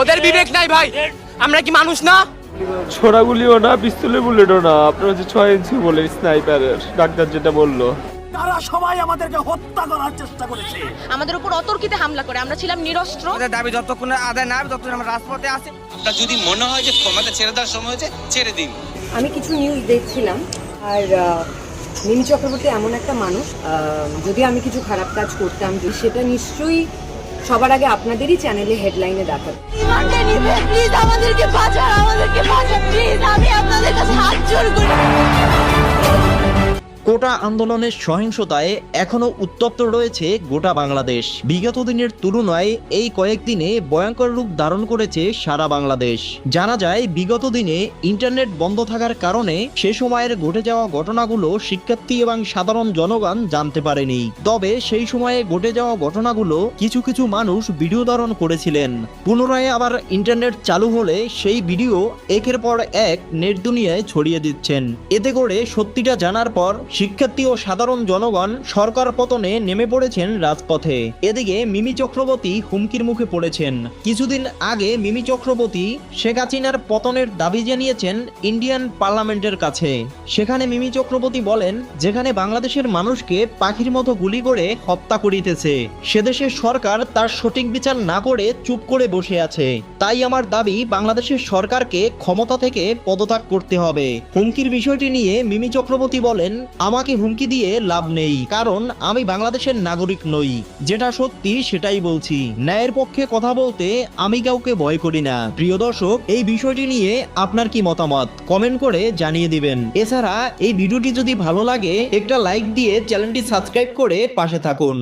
ওদের বিবেক নাই ভাই। আমরা কি মানুষ না? ছোড়াগুলিও না পিস্তলের বুলেটও না। আপনার হচ্ছে ছয় ইঞ্চি বলে স্নাইপারের ডাক্তার যেটা বলল। তারা সবাই আমাদেরকে হত্যা করার চেষ্টা করেছে। আমাদের উপর অতর্কিতে হামলা করে। আমরা ছিলাম নিরস্ত্র। আমাদের দাবি যতক্ষণ আদায় না হবে ততক্ষণ আমরা রাজপথে আছি। আপনার যদি মনে হয় যে ক্ষমতা ছেড়ে দেওয়ার সময় হয়েছে ছেড়ে দিন। আমি কিছু নিউজ দেখছিলাম আর মিমি চক্রবর্তী এমন একটা মানুষ যদি আমি কিছু খারাপ কাজ করতাম যে সেটা নিশ্চয়ই সবার আগে আপনাদেরই চ্যানেলে হেডলাইনে দেখাবো। আমাদেরকে বাঁচান আমাদেরকে বাঁচান প্লিজ আমি আপনাদের কাছে হাত জোর করি। কোটা আন্দোলনের সহিংসতায় এখনও উত্তপ্ত রয়েছে গোটা বাংলাদেশ। বিগত দিনের তুলনায় এই কয়েকদিনে ভয়ঙ্কর রূপ ধারণ করেছে সারা বাংলাদেশ। জানা যায়, বিগত দিনে ইন্টারনেট বন্ধ থাকার কারণে সে সময়ের ঘটে যাওয়া ঘটনাগুলো শিক্ষার্থী এবং সাধারণ জনগণ জানতে পারেনি। তবে সেই সময়ে ঘটে যাওয়া ঘটনাগুলো কিছু কিছু মানুষ ভিডিও ধারণ করেছিলেন। পুনরায় আবার ইন্টারনেট চালু হলে সেই ভিডিও একের পর এক নেট দুনিয়ায় ছড়িয়ে দিচ্ছেন। এতে করে সত্যিটা জানার পর শিক্ষার্থী ও সাধারণ জনগণ সরকার পতনে নেমে পড়েছেন রাজপথে। এদিকে মিমি চক্রবর্তী হুমকির মুখে পড়েছেন। কিছুদিন আগে মিমি চক্রবর্তী শেখ হাসিনার পতনের দাবি জানিয়েছেন ইন্ডিয়ান পার্লামেন্টের কাছে। সেখানে মিমি চক্রবর্তী বলেন, যেখানে বাংলাদেশের মানুষকে পাখির মতো গুলি করে হত্যা করিতেছে সেদেশের সরকার তার সঠিক বিচার না করে চুপ করে বসে আছে। তাই আমার দাবি, বাংলাদেশের সরকারকে ক্ষমতা থেকে পদত্যাগ করতে হবে। হুমকির বিষয়টি নিয়ে মিমি চক্রবর্তী বলেন আমাকে হুমকি দিয়ে লাভ নেই, কারণ আমি বাংলাদেশের নাগরিক নই। যেটা সত্যি সেটাই বলছি। ন্যায়ের পক্ষে কথা বলতে আমি কাউকে ভয় করি না। প্রিয় দর্শক, এই বিষয়টি নিয়ে আপনার কি মতামত? কমেন্ট করে জানিয়ে দিবেন। এছাড়া এই ভিডিওটি যদি ভালো লাগে, একটা লাইক দিয়ে চ্যানেলটি সাবস্ক্রাইব করে পাশে থাকুন।